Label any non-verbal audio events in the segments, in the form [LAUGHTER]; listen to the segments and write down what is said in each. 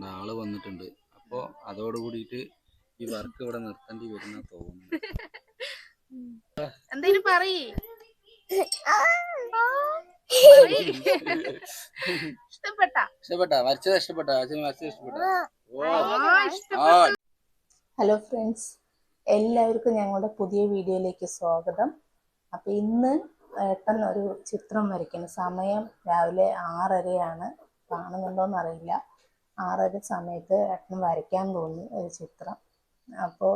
നമ്മുടെ ആൾ വന്നിട്ടുണ്ട്. അപ്പോൾ അതോട് കൂടിയിട്ട് ഈ വർക്ക് ഇവിടെ നിർത്തേണ്ടി വരുന്ന തോന്നുന്നു. എന്തേലും പറയ്. ഇഷ്ടപ്പെട്ട? ഇഷ്ടപ്പെട്ടാ? വരച്ചത് ഇഷ്ടപ്പെട്ടാ? വരച്ചത് ഹലോ ഫ്രണ്ട്സ്. എല്ലാവർക്കും ഞങ്ങളുടെ പുതിയ വീഡിയോയിലേക്ക് സ്വാഗതം. അപ്പോൾ ഇന്ന് ഏട്ടൻ ഒരു ചിത്രം വരയ്ക്കുന്നു. സമയം രാവിലെ ആറരയാണ്. കാണുന്നുണ്ടോയെന്ന് അറിയില്ല ആറര സമയത്ത് ഏട്ടൻ വരയ്ക്കാൻ തോന്നി ഒരു ചിത്രം. അപ്പോൾ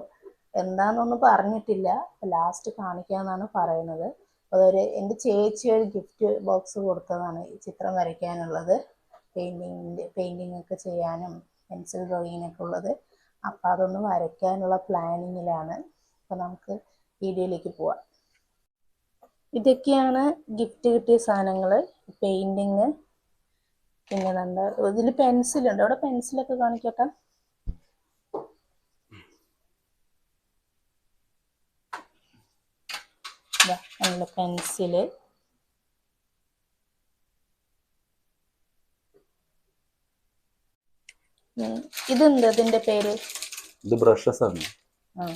എന്താണെന്നൊന്നും പറഞ്ഞിട്ടില്ല. ലാസ്റ്റ് കാണിക്കാമെന്നാണ് പറയുന്നത്. അതൊരു എന്റെ ചേച്ചി ഒരു ഗിഫ്റ്റ് ബോക്സ് കൊടുത്തതാണ് ഈ ചിത്രം വരയ്ക്കാനുള്ളത്. പെയിന്റിങ്ങിന്റെ പെയിന്റിങ് ഒക്കെ ചെയ്യാനും പെൻസിൽ ഡ്രോയിങ്ങിനൊക്കെ ഉള്ളത്. അപ്പം അതൊന്ന് വരയ്ക്കാനുള്ള പ്ലാനിങ്ങിലാണ് അപ്പം നമുക്ക് വീഡിയോയിലേക്ക് പോവാം. ഇതൊക്കെയാണ് ഗിഫ്റ്റ് കിട്ടിയ സാധനങ്ങൾ പെയിന്റിങ് പിന്നെ എന്താ ഇതിൽ പെൻസിലുണ്ട്. അവിടെ പെൻസിലൊക്കെ കാണിക്കട്ടെ? നല്ല പെൻസിൽ. ഇതെന്താ ഇതിന്റെ പേര്? ഇത് ബ്രഷസ് ആണ്. ആ.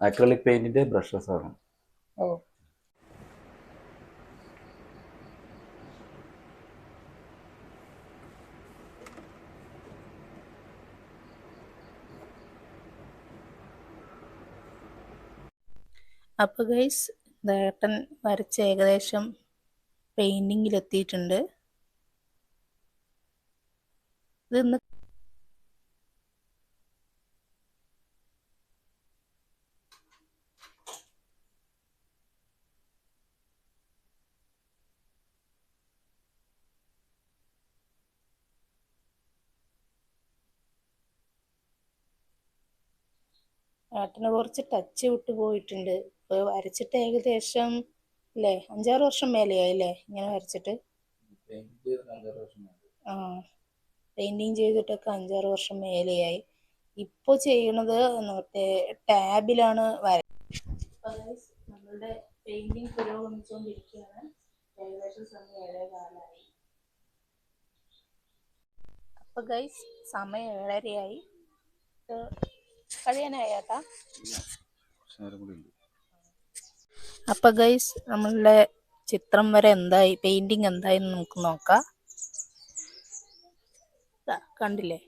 അക്രലിക് പെയിന്റിന്റെ ബ്രഷസ് ആണ്. ഓ. അപ്പോൾ ഗൈസ് ദേട്ടൻ വരച്ച ഏകദേശം പെയിന്റിങ്ങിലെത്തിയിട്ടുണ്ട് ഇതൊന്ന് ഏട്ടന് കുറച്ച് ടച്ച് വിട്ട് പോയിട്ടുണ്ട്. ഇപ്പോൾ വരച്ചിട്ട് ഏകദേശം അല്ലേ അഞ്ചാറ് വർഷം മേലെയായി അല്ലേ ഇങ്ങനെ വരച്ചിട്ട്? ആ പെയിന്റിങ് ചെയ്തിട്ടൊക്കെ അഞ്ചാറ് വർഷം മേലെയായി. ഇപ്പോൾ ചെയ്യണത് മറ്റേ ടാബിലാണ് വര നമ്മളുടെ പെയിന്റിങ് പുരോഗമിച്ചുകൊണ്ടിരിക്കുകയാണ് ഏകദേശം സമയം ഏഴേ കാലമായി അപ്പോൾ ഗൈസ് സമയം ഏഴരയായി. അപ്പൊ ഗൈസ് നമ്മളുടെ ചിത്രം വരെ എന്തായി പെയിന്റിങ് എന്തായി എന്ന് നമുക്ക് നോക്കാം. കണ്ടില്ലേ?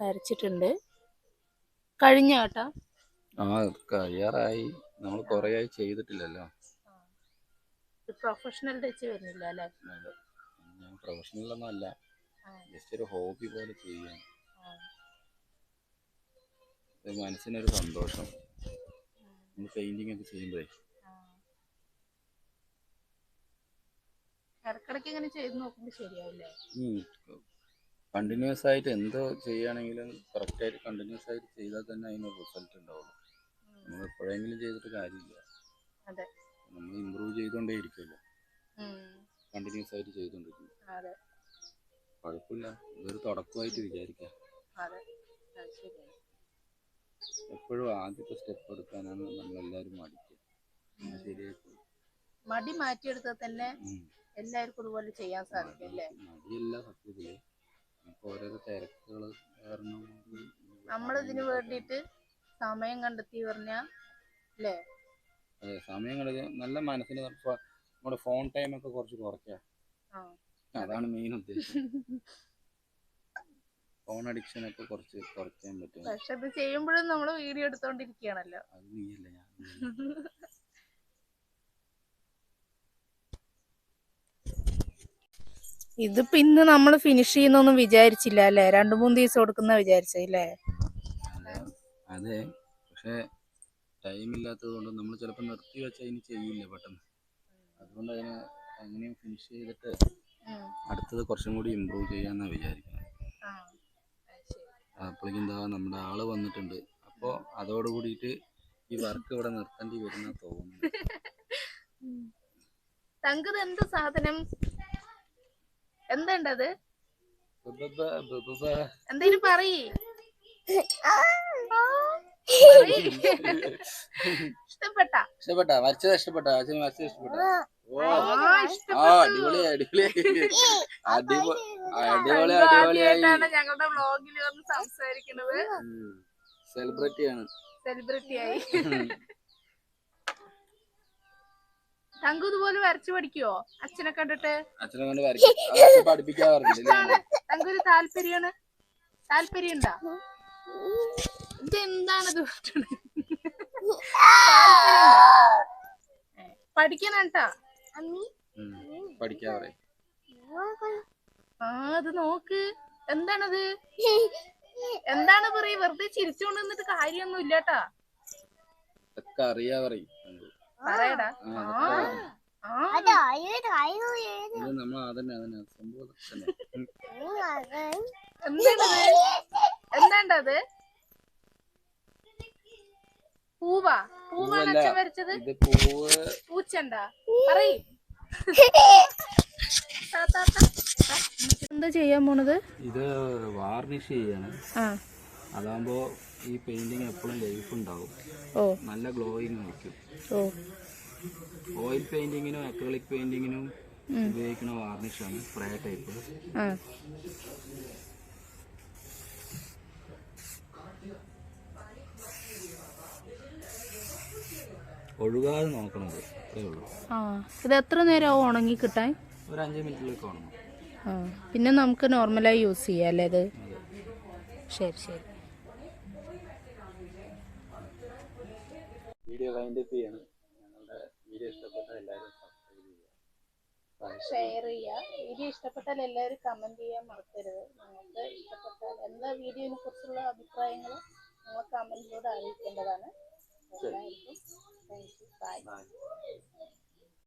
വരച്ചിട്ടുണ്ട്. കഴിഞ്ഞ കേട്ടാ ആ കഴിയാറായി. നമ്മൾ കൊറേയായി ആയി ചെയ്തിട്ടില്ലല്ലോ പ്രൊഫഷണൽ ടച്ച് വരുന്നില്ല അല്ലേ? ഞാൻ പ്രൊഫഷണൽ ഒന്നും അല്ല. ജസ്റ്റ് ഒരു ഹോബി പോലെ ചെയ്യാൻ. മനസ്സിനൊരു സന്തോഷം. നമ്മൾ പെയിന്റിങ് ഒക്കെ ചെയ്യുമ്പോഴേ. ഇടക്കിടക്ക് ഇങ്ങനെ ചെയ്ത് നോക്കുമ്പോൾ ശരിയാവില്ലേ? കണ്ടിന്യൂസ് ആയിട്ട് എന്തോ ചെയ്യുകയാണെങ്കിലും കറക്റ്റ് ആയിട്ട് കണ്ടിന്യൂസ് ആയിട്ട് ചെയ്താൽ തന്നെ അതിന് റിസൾട്ട് ഉണ്ടാവുള്ളൂ. നമ്മൾ എപ്പോഴെങ്കിലും ചെയ്തിട്ട് കാര്യമില്ല. നമ്മൾ ഇമ്പ്രൂവ് ചെയ്തുകൊണ്ടേ ഇരിക്കുമല്ലോ. കണ്ടിന്യൂസ് ആയിട്ട് ചെയ്തുകൊണ്ടിരിക്കും അതെ. കുഴപ്പമില്ല. ഇതൊരു തുടക്കമായിട്ട് വിചാരിക്കാം. അതെ. ശരിയാണ് എപ്പോഴും ആദ്യത്തെ സ്റ്റെപ്പ് എടുക്കാനാണ് നമ്മളെല്ലാവരും മടിക്കുക ശരിയായിക്കോളും. മടി മാറ്റിയെടുത്താൽ തന്നെ. എല്ലാവർക്കും ഇതുപോലെ ചെയ്യാൻ സാധിക്കും അല്ലേ മടിയല്ല സത്യത്തിൽ ഓരോരോ തിരക്കുകൾ കാരണം നമ്മളിതിന് വേണ്ടിയിട്ട് സമയം കണ്ടെത്തി പറഞ്ഞാ അല്ലേ അതെ സമയം കണ്ടെത്തി നല്ല മനസ്സിന് നമ്മുടെ ഫോൺ ടൈം ഒക്കെ കുറച്ച് കുറയ്ക്കാം ആ. അതാണ് മെയിൻ ഉദ്ദേശം [LAUGHS] ഫോൺ അഡിക്ഷൻ ഒക്കെ കുറച്ച് കുറയ്ക്കാൻ പറ്റും. പക്ഷെ അത് ചെയ്യുമ്പോഴും നമ്മൾ വീഡിയോ എടുത്തോണ്ടിരിക്കുകയാണല്ലോ അത് നീയല്ല ഞാൻ [LAUGHS] ഇത് പിന്നെ നമ്മൾ ഫിനിഷ് ചെയ്യുന്നൊന്നും വിചാരിച്ചില്ല അല്ലേ? രണ്ടു മൂന്ന് ദിവസം എടുക്കുന്ന വിചാരിച്ചല്ലേ അതെ- അതെ. പക്ഷെ ടൈം ഇല്ലാത്തത് കൊണ്ട് നമ്മൾ ചിലപ്പോൾ നിർത്തി വെച്ചാൽ ഇനി ചെയ്യില്ല പെട്ടെന്ന്. അതുകൊണ്ട് അതിനെ അങ്ങനെയും ഫിനിഷ് ചെയ്തിട്ട് അടുത്തത് കുറച്ചും കൂടി ഇമ്പ്രൂവ് ചെയ്യാന്നാണ് വിചാരിക്കുന്നത്. അപ്പോഴേക്കും എന്താ നമ്മുടെ ആൾ വന്നിട്ടുണ്ട്. അപ്പോൾ അതോട് കൂടിയിട്ട് ഈ വർക്ക് ഇവിടെ നിർത്തേണ്ടി വരുന്ന തോന്നുന്നു. തങ്കത് എന്ത് സാധനം? എന്തുണ്ടത്. എന്തേലും പറയേ. ഇഷ്ടപ്പെട്ട. ഇഷ്ടപ്പെട്ടാ? വരച്ചത് ഇഷ്ടപ്പെട്ടാ? അച്ഛന് വരച്ചത് ഇഷ്ടപ്പെട്ടാ? ഓ. ആ ആ ഇഷ്ടപ്പെട്ടു അടിപൊളിയായി അടിപൊളിയായി അടിപൊളി ആദ്യമായിട്ടാണ് ഞങ്ങളുടെ വ്ളോഗിൽ വന്ന് സംസാരിക്കുന്നത് സെലിബ്രിറ്റിയാണ്. സെലിബ്രിറ്റി ആയി തങ്കു ഇതുപോലെ വരച്ചു പഠിക്കുവോ? അച്ഛനെ കണ്ടിട്ട്? അച്ഛനെ കൊണ്ട് വരയ്ക്കും. പഠിപ്പിക്കാൻ പറഞ്ഞില്ലേ താല്പര്യം ഉണ്ടാ ഇതെന്താണത് പഠിക്കണട്ടാ പഠിക്കാൻ പറയും. ആ അത് നോക്ക്. എന്താണത്? എന്താണ് പറയ? വെറുതെ ചിരിച്ചുകൊണ്ട് നിന്നിട്ട് കാര്യൊന്നും ഇല്ലാട്ടാ അറിയാ പറയും. പറയടാ. എന്താണ്ടത്? പൂവാ. പൂവാണ്. അച്ഛൻ വരച്ചത്. പൂച്ചണ്ടാ. പറയ്. [LAUGHS] എന്താ ചെയ്യാൻ പോണത്? ഇത് വാർണിഷ് ചെയ്യാണ്. അതാകുമ്പോ ഈ പെയിന്റിങ് എപ്പോഴും ലൈഫ് ഉണ്ടാവും. ഓ. നല്ല ഗ്ലോയിങ് നിൽക്കും ഓയിൽ പെയിന്റിങ്ങിനും അക്രലിക് പെയിന്റിങ്ങിനും ഉപയോഗിക്കുന്ന വാർണിഷാണ് സ്പ്രേ ടൈപ്പ് ഒഴുകാതെ നോക്കണത് ഇത് എത്ര നേരം ഉണങ്ങി കിട്ടാൻ? ഒരു അഞ്ച് മിനിറ്റിലേക്ക് ഉണങ്ങും ആ പിന്നെ നമുക്ക് നോർമലായി യൂസ് ചെയ്യാം അല്ലേ അത് ശരി ശരി. വീഡിയോ ചെയ്യാണ്. ഞങ്ങളുടെ വീഡിയോ ഇഷ്ടപ്പെട്ട എല്ലാവരും സബ്സ്ക്രൈബ് ചെയ്യുക. ഷെയർ ചെയ്യുക. വീഡിയോ ഇഷ്ടപ്പെട്ടാൽ എല്ലാവരും കമന്റ് ചെയ്യാൻ മറക്കരുത്. നിങ്ങൾക്ക് ഇഷ്ടപ്പെട്ടാൽ എന്താ വീഡിയോനെ കുറിച്ചുള്ള അഭിപ്രായങ്ങൾ നിങ്ങൾ കമന്റിലൂടെ അറിയിക്കേണ്ടതാണ്. എല്ലാവർക്കും താങ്ക് യു ബൈ.